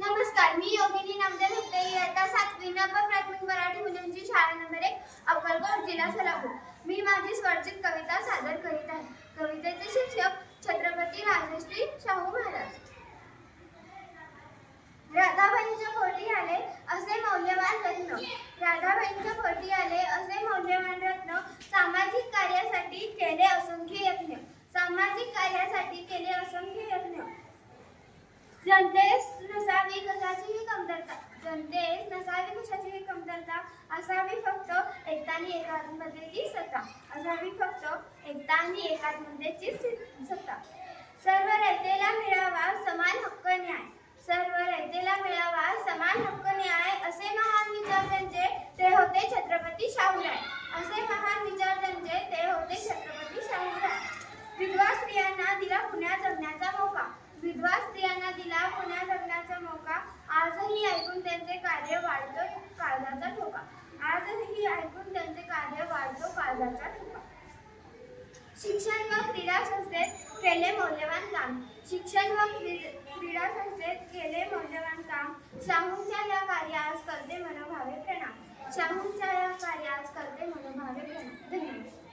नमस्कार मी योगिनी नामदेव हेगडे इयत्ता सातवी नव प्राथमिक मराठी मुलींची शाळा जनतेस नसावी कशाचीही कमतरता. जनतेस नसावी कशाचीही कमतरता. असावी फक्त एकतानी आणि एकात्मतेची सत्ता. असावी फक्त एकतानी आणि एकात्मतेची सत्ता. काळजाचा ठोका. आजही ऐकून त्यांचे कार्य वाढतो काळजाचा ठोका. शिक्षण व क्रीडा संस्थेत केले मौल्यवान काम. शिक्षण व क्रीडा संस्थेत केले मौल्यवान काम. शाहूंच्या या कार्यास करते मनोभावे प्रणाम. शाहूंच्या या कार्यास करते मनोभावे प्रणाम. धन्यवाद.